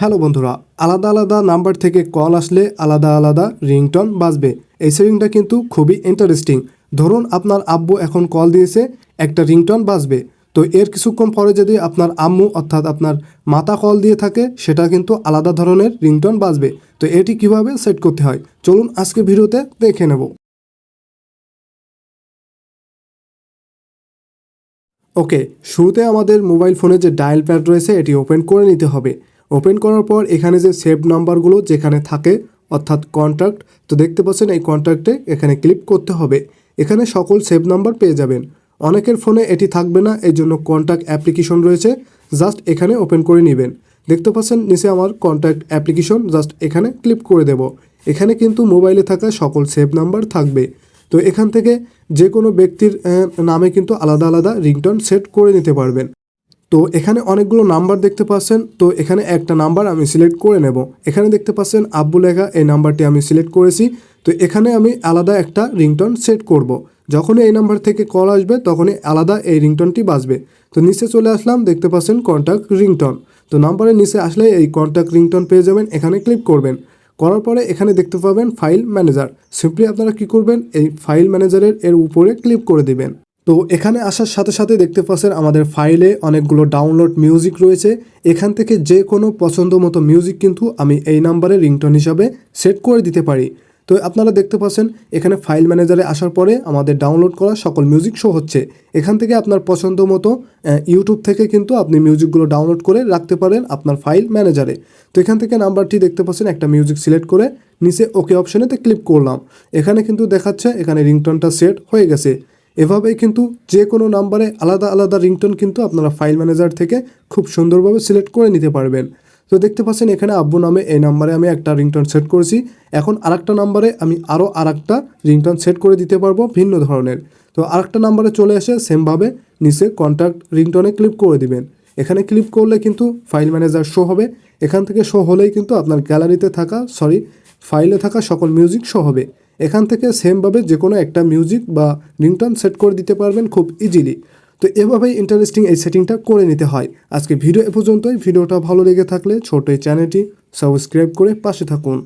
Hello বন্ধুরা, আলাদা আলাদা নাম্বার থেকে কল আসলে আলাদা আলাদা রিংটন বাজবে। এই সেটিংটা কিন্তু খুবই ইন্টারেস্টিং ধরুন আপনার আব্বু এখন কল দিয়েছে, একটা রিংটন বাজবে। তো এর কিছুক্ষণ পরে যদি আপনার আম্মু অর্থাৎ আপনার মাতা কল দিয়ে থাকে, সেটা কিন্তু আলাদা ধরনের রিংটন বাজবে। তো এটি কীভাবে সেট করতে হয়? চলুন আজকে ভিডিওতে দেখে নেব। ওকে, শুরুতে আমাদের মোবাইল ফোনে যে ডায়াল প্যাড রয়েছে, এটি ওপেন করে নিতে হবে। ওপেন করার পর এখানে যে সেভ নাম্বারগুলো যেখানে থাকে, অর্থাৎ কন্ট্যাক্ট তো দেখতে পাচ্ছেন এই কন্ট্যাক্টে এখানে ক্লিক করতে হবে। এখানে সকল সেভ নাম্বার পেয়ে যাবেন। অনেকের ফোনে এটি থাকবে না এই জন্য কন্ট্যাক্ট অ্যাপ্লিকেশন রয়েছে। জাস্ট এখানে ওপেন করে নেবেন। দেখতে পাচ্ছেন নিচে আমার কন্ট্যাক্ট অ্যাপ্লিকেশন জাস্ট এখানে ক্লিক করে দেব। এখানে কিন্তু মোবাইলে থাকা সকল সেভ নাম্বার থাকবে। তো এখান থেকে যে কোনো ব্যক্তির নামে কিন্তু আলাদা আলাদা রিংটন সেট করে নিতে পারবেন। তো এখানে অনেকগুলো নাম্বার দেখতে পাচ্ছেন। তো এখানে একটা নাম্বার আমি সিলেক্ট করে নেব। এখানে দেখতে পাচ্ছেন আব্বু লেখা, এই নাম্বারটি আমি সিলেক্ট করেছি। তো এখানে আমি আলাদা একটা রিংটন সেট করব। যখনই এই নাম্বার থেকে কল আসবে, তখনই আলাদা এই রিংটনটি বাজবে। তো নিচে চলে আসলাম, দেখতে পাচ্ছেন কন্ট্যাক্ট রিংটন তো নাম্বারের নিচে আসলে এই কন্ট্যাক্ট রিংটন পেয়ে যাবেন, এখানে ক্লিক করবেন। করার পরে এখানে দেখতে পাবেন ফাইল ম্যানেজার সিম্পলি আপনারা কি করবেন, এই ফাইল ম্যানেজারের এর উপরে ক্লিক করে দিবেন। তো এখানে আসার সাথে সাথে দেখতে পাচ্ছেন আমাদের ফাইলে অনেকগুলো ডাউনলোড মিউজিক রয়েছে। এখান থেকে যে কোনো পছন্দ মতো মিউজিক কিন্তু আমি এই নাম্বারে রিংটন হিসাবে সেট করে দিতে পারি। তো আপনারা দেখতে পাচ্ছেন, এখানে ফাইল ম্যানেজারে আসার পরে আমাদের ডাউনলোড করা সকল মিউজিক শো হচ্ছে। এখান থেকে আপনার পছন্দ মতো ইউটিউব থেকে কিন্তু আপনি মিউজিকগুলো ডাউনলোড করে রাখতে পারেন আপনার ফাইল ম্যানেজারে তো এখান থেকে নাম্বারটি দেখতে পাচ্ছেন, একটা মিউজিক সিলেক্ট করে নিচে ওকে অপশনেতে ক্লিক করলাম। এখানে কিন্তু দেখাচ্ছে, এখানে রিংটনটা সেট হয়ে গেছে। এভাবেই কিন্তু যে কোনো নাম্বারে আলাদা আলাদা রিংটোন কিন্তু আপনারা ফাইল ম্যানেজার থেকে খুব সুন্দরভাবে সিলেক্ট করে নিতে পারবেন। তো দেখতে পাচ্ছেন এখানে আব্বু নামে এই নাম্বারে আমি একটা রিংটোন সেট করেছি। এখন আরেকটা নাম্বারে আমি আরও আরেকটা রিংটোন সেট করে দিতে পারব ভিন্ন ধরনের। তো আরেকটা নাম্বারে চলে এসে সেমভাবে নিচে কন্ট্যাক্ট রিংটোনে ক্লিক করে দিবেন। এখানে ক্লিক করলে কিন্তু ফাইল ম্যানেজার শো হবে। এখান থেকে শো হলেই কিন্তু আপনার গ্যালারিতে থাকা সরি ফাইলে থাকা সকল মিউজিক শো হবে। এখান থেকে সেমভাবে যে কোনো একটা মিউজিক বা রিংটন সেট করে দিতে পারবেন খুব ইজিলি তো এভাবেই ইন্টারেস্টিং এই সেটিংটা করে নিতে হয়। আজকে ভিডিও এ পর্যন্তই। ভিডিওটা ভালো লেগে থাকলে ছোট এই চ্যানেলটি সাবস্ক্রাইব করে পাশে থাকুন।